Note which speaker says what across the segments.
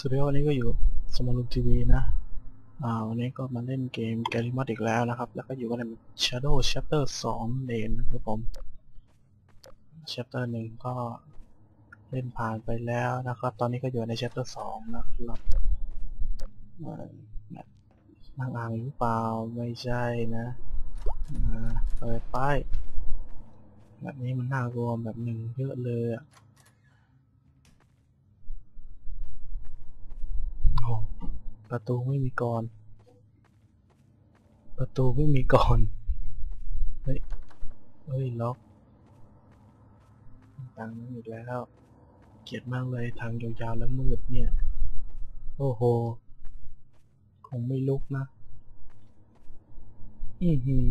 Speaker 1: สวัสดีวันนี้ก็อยู่สมอลุทีวีนะอ่าวันนี้ก็มาเล่นเกมแกลิมัดอีกแล้วนะครับ แล้วก็อยู่กันใน Shadow Chapter 2เลนนะครับผม Chapter 1 ก็เล่นผ่านไปแล้วนะครับ ตอนนี้ก็อยู่ใน Chapter 2 นะครับเอ่อแบบนั่งอ่างหรือเปล่าไม่ใช่นะอ่าเปิดป้ายแบบนี้มันน่ากลัวแบบหนึ่งเยอะเลยอะ โอ้ ประตูไม่มีกร ประตูไม่มีกร เฮ้ย เฮ้ย ล็อกทางนั้นอีกแล้ว เกลียดมากเลยทางยาวๆแล้วมืดเนี่ย โอ้โห คงไม่ลุกนะ อือหือ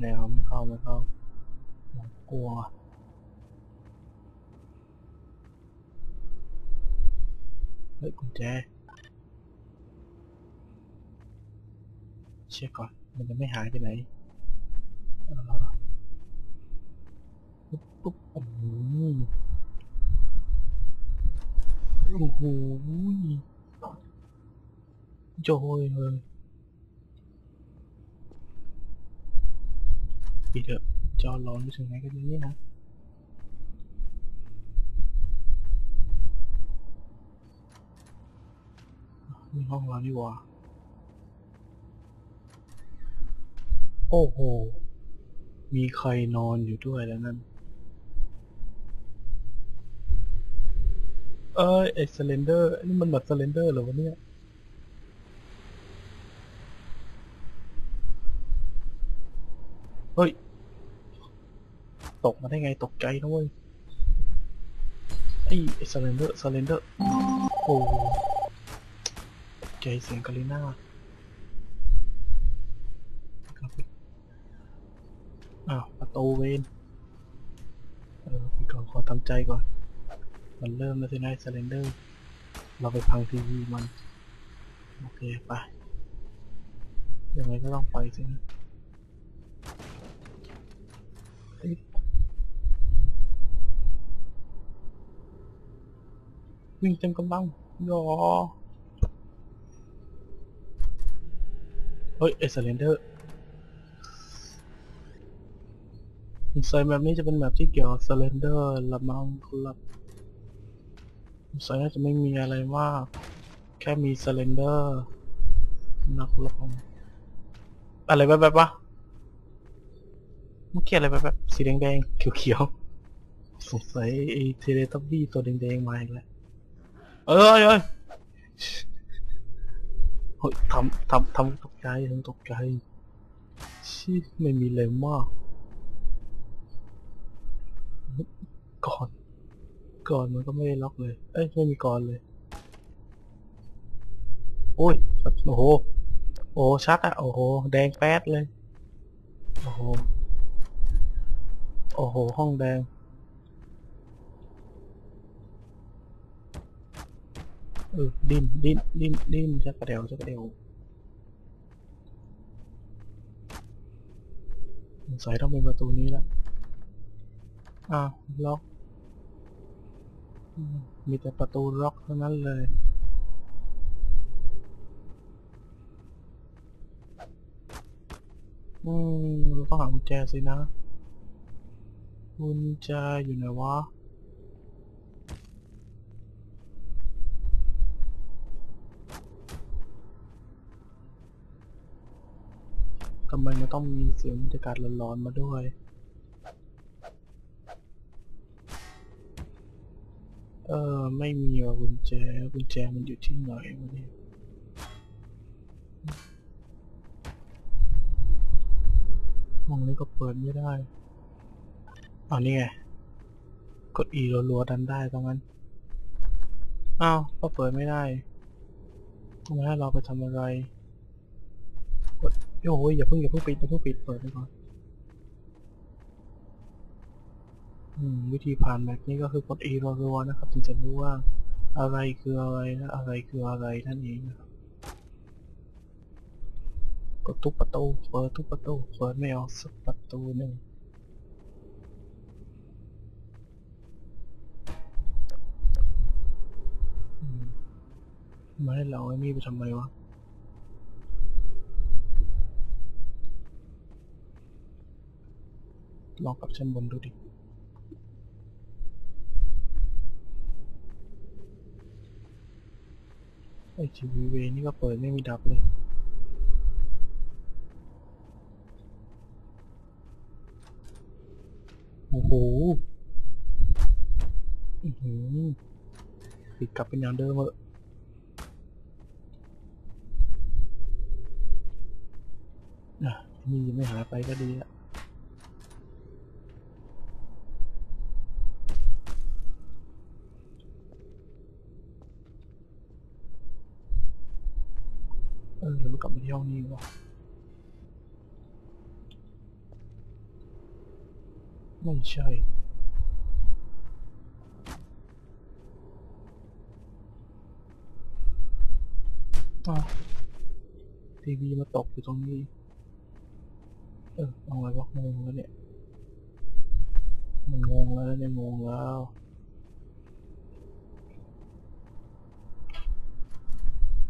Speaker 1: แนวไม่เข้าไม่เข้ากลัว เฮ้ยกุญแจเช็คก่อนมันจะไม่หายไปไหนปุ๊บปุ๊บโอ้โหโอ้โหโจยเลยปิดเถอะจอร้อนไปถึงไหนกันนี้นะ ห้องเรานี่ว่าโอ้โห มีใครนอนอยู่ด้วยแล้วนั่น เอ้ยไอ้สเลนเดอร์นี่มันแบบสเลนเดอร์เหรอวะเนี่ย เฮ้ย ตกมาได้ไงตกใจนะเว้ย ไอ้ไอ้สเลนเดอร์สเลนเดอร์ โอ้ ใจเสียงกาลิน่าอ้าวประตูเวนเออพี่ก่อนขอทำใจก่อน มันเริ่มแล้วสินะสเลนเดอร์ เราไปพังทีวีมัน โอเคไป ยังไงก็ต้องไปสินะวิ่งเต็มกำลังยอ เฮ้ยเอสเลนเดอร์สงสัยแบบนี้จะเป็นแบบที่เกี่ยวกับสเลนเดอร์ละมังครับสงสัยน่าจะไม่มีอะไรมาก แค่มีสเลนเดอร์นักลองอะไรแบบแบบวะเมื่อกี้อะไรแบบแบบสีแดงๆเขียวๆสงสัยไอเทเลทับบี้ตัวแดงๆมาอีกแล้วเอ้ยเอ้ยเฮ้ยทำ ทำทำตกใจทำตกใจชิไม่มีเลยมาก ก่อน ก่อนมันก็ไม่ได้ล็อกเลย เอ้ยไม่มีก่อนเลย โอ้ย โอ้โห โอ้ชัดอะโอ้โห แดงแป๊ดเลย โอ้โห โอ้โห ห้องแดงเออดิ้นดิ้นดิ้นดิ้นชักกระเดวชักกระเดว สงสัยต้องเป็นประตูนี้แล้วอ้าวล็อกมมีแต่ประตูล็อกเท่านั้นเลยอืมเราต้องหากุญแจสินะกุญแจอยู่ไหนวะ ไมมันต้องมีเสียงบรรยากาศร้อนๆมาด้วยเออไม่มีว่ะกุญแจกุญแจมันอยู่ที่ไหนวะเนี่ยห้องนี้ก็เปิดไม่ได้อ้าวนี่ไงกด E รัวๆดันได้ตรงนั้นอ้าวก็เปิดไม่ได้ทำไมให้เราไปทำอะไร โอ้ยอย่าเพิ่งอย่าเพิ่งปิดอย่าเพิ่งปิดเปิดไปก่อนวิธีผ่านแบบนี้ก็คือกด E รัวๆนะครับถึงจะรู้ว่าอะไรคืออะไรและอะไรคืออะไรท่านเองนะครับกดทุกประตูเปิดทุกประตูเปิดไม่ออกสักประตูหนึ่งมาให้เราไอ้นี่ไปทำไมวะ ลองกับชั้นบนดูดิไอทีวีเวนี่ก็เปิดไม่มีดับเลยโอ้โหอือหือปิดกลับเป็นอย่างเดิมเลยอะนี่ยังไม่หายไปก็ดีอะเออเรา กลับมาที่ห้องนี้ว่ะไม่ใช่อ้าวทีวีมาตกอยู่ตรงนี้ เออเอาไงวะงงแล้วเนี่ย มันงงแล้วเนี่ยงงแล้ว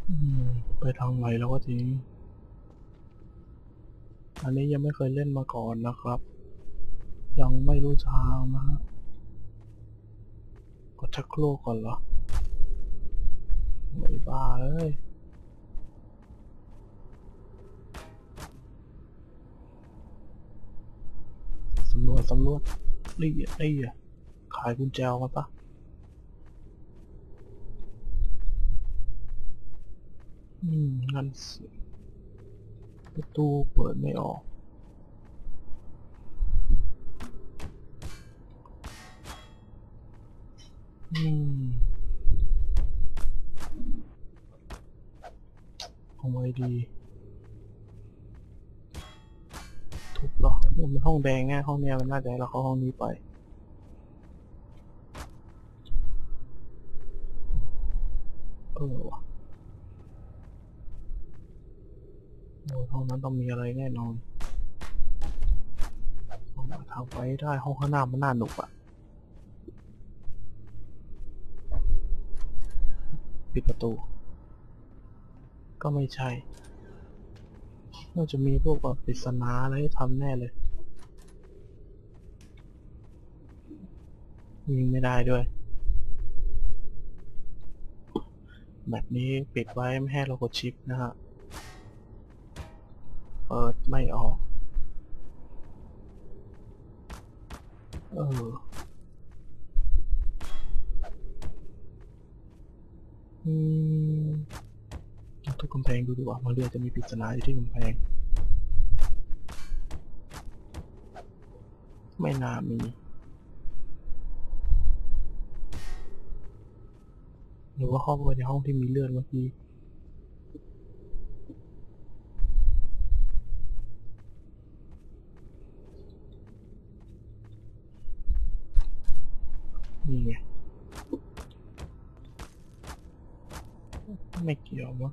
Speaker 1: อืม ไปทางไหนแล้ววะทีอันนี้ยังไม่เคยเล่นมาก่อนนะครับ ยังไม่รู้ทางนะฮะกดชักโครกก่อนเหรอไม่บ้าเอ้ยสำรวจสำรวจนี่อะนี่ขายกุญแจมาปะ อืมงั้นสิประตูเปิดไม่ออกอืมเอาไว้ดี ทุบหรอ มันห้องแดงไงห้องเนี้ยมันน่าจะให้เราเข้าห้องนี้ไป เออว่ะโอ้ยห้อง นั้นต้องมีอะไรแน่นอนห้องหาทางไปได้ห้องข้างหน้ามันน่าหนุกอะปิดประตู ก็ไม่ใช่น่าจะมีพวกแบบปริศนาอะไรทำแน่เลยยิงไม่ได้ด้วย แบบนี้ปิดไว้ไม่ให้เรากดชิปนะฮะ เปิดไม่ออก เออ อืมทุกกำแพงดูดีกว่ามันเรือจะมีปริศนาอยู่ที่กำแพง ไม่น่ามีหรือว่าเข้าไปในห้องที่มีเลือดเมื่อกี้ นี่ไง ไม่เกี่ยวมั้ง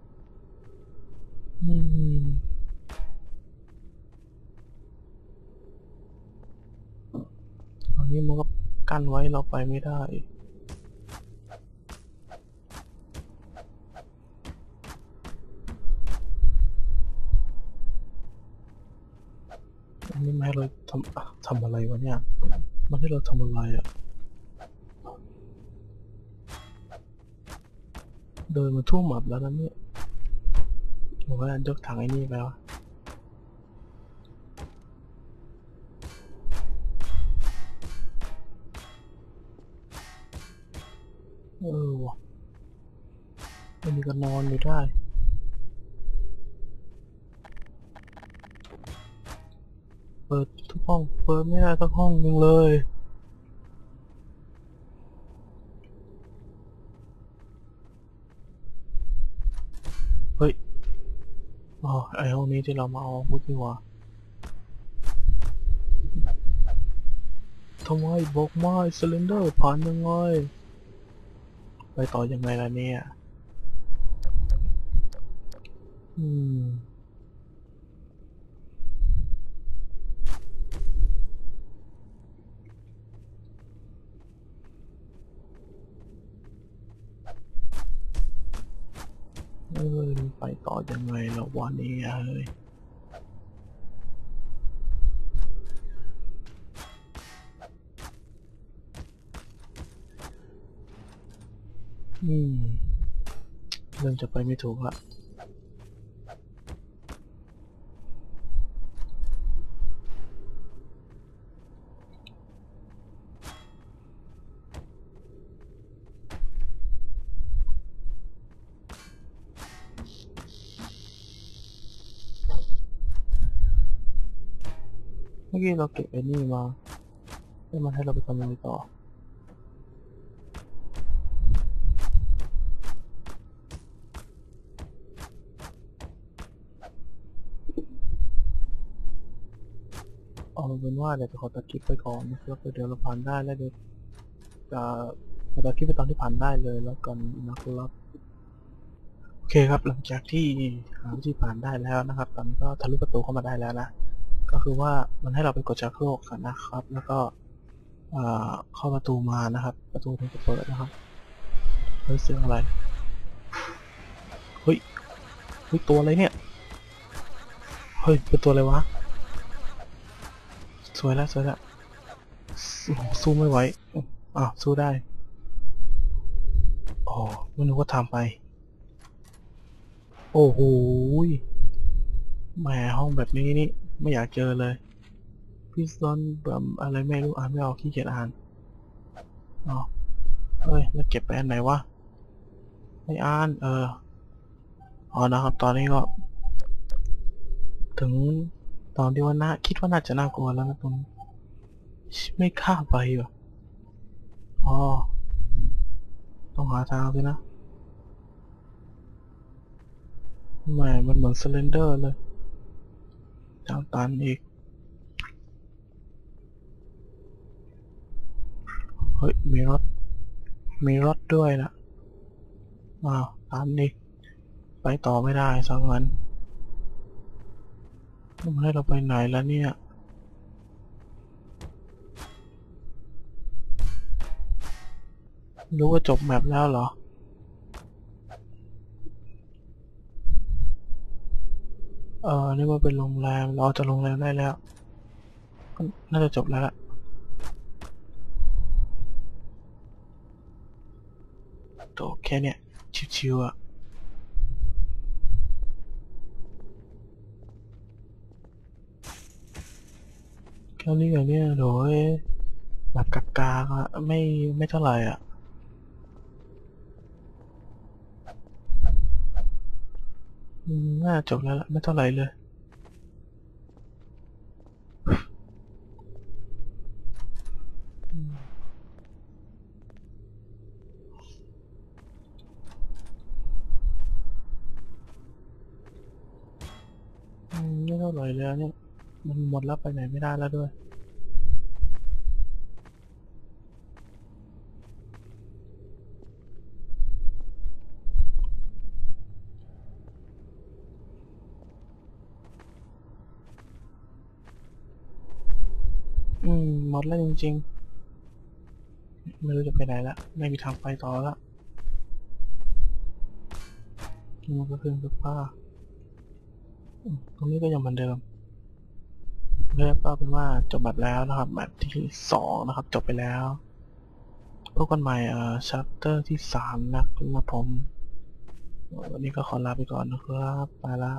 Speaker 1: อืมอันนี้มันก็กั้นไว้เราไปไม่ได้อันนี้มาให้เราทำทำอะไรวะเนี่ย มันให้เราทำอะไรอะ เดินมาทั่วหมับแล้วนะเนี่ยผมว่ายกถังไอ้นี่ไปวะเออวะอันนี้ก็นอนอยู่ได้เปิดทุกห้อง เปิดไม่ได้สักห้องหนึ่งเลย เฮ้ย อ๋อไอห้องนี้ที่เรามาเอาอาวุธนี่ว่าทำไมบอกไม่ซิลินเดอร์ผ่านยังไง ไปต่อยังไงล่ะเนี่ย อืม ไปต่อยังไงละวันนี้เฮ้ยอืมเริ่มจะไปไม่ถูกละ มื่อกี้เราเก็บไอ้นี่มาแล้มันให้เราไปทำอะไรต่อเอาเป็นว่าเดี๋ยวจะขอตัดคลิปไปก่อนนะครับเดี๋ยวเราผ่านได้แล้วเดี๋ยวจะจะตัดคลิปไปตอนที่ผ่านได้เลยแล้วกันนะครับโอเคครับหลังจากที่หาวิธีผ่านได้แล้วนะครับตอนนี้ก็ทะลุประตูเข้ามาได้แล้วนะ ก็คือว่ามันให้เราไปกดชักโครกกันนะครับ แล้วก็เข้าประตูมานะครับ ประตูถึงจะเปิดนะครับเฮ้ยเสียงอะไรเฮ้ยเฮ้ยตัวอะไรเนี่ยเฮ้ยเป็นตัวอะไรวะสวยแล้วสวยแล้วโอ้สู้ไม่ไหวอ้าวสู้ได้อ๋อไม่นึกว่าทำไป โอ้โหแหมห้องแบบนี้นี่ ไม่อยากเจอเลยพิซซอนแบบอะไรไม่รู้อ่านไม่ออกขี้เกียจอ่านอ๋อเฮ้ยแล้วเก็บไปอันไหนวะไม่อ่านเอออ๋อนะครับ ตอนนี้ก็ ถึงตอนที่ว่าน่าคิดว่าน่าจะน่ากลัวแล้วนะตรงนี้ชิไม่กล้าไปว่ะอ๋อต้องหาทางสินะแหมมันเหมือนสเลนเดอร์เลย ทางตันอีก เฮ้ย มีรถ มีรถด้วยนะอ้าวตันอีก ไปต่อไม่ได้สักงั้นมันให้เราไปไหนแล้วเนี่ยรู้ว่าจบแมปแล้วเหรอ เออนี่มันเป็นโรงแรม เราจะโรงแรมได้แล้ว น่าจะจบแล้วล่ะโตแค่เนี้ยชิวๆอะแค่นี้อย่างเนี้ยโดยแบบกากาๆอะไม่ไม่เท่าไหร่อะ อืม น่าจบแล้วล่ะไม่เท่าไหร่เลย ไม่เท่าไหร่เลยอะเนี่ย มันหมดแล้วไปไหนไม่ได้แล้วด้วย อืมหมดแล้วจริงๆ ไม่รู้จะไปไหนละ ไม่มีทางไปต่อละมันก็ครื่องซักผ้าตรงนี้ก็ยังเหมือนเดิมแล้วก็เป็นว่าจบแบบแล้วนะครับแบบที่สองนะครับ จบไปแล้วพบกันใหม่เอ่อชัปเตอร์ที่สามนะครับผมวันนี้ก็ขอลาไปก่อนนะครับไปละ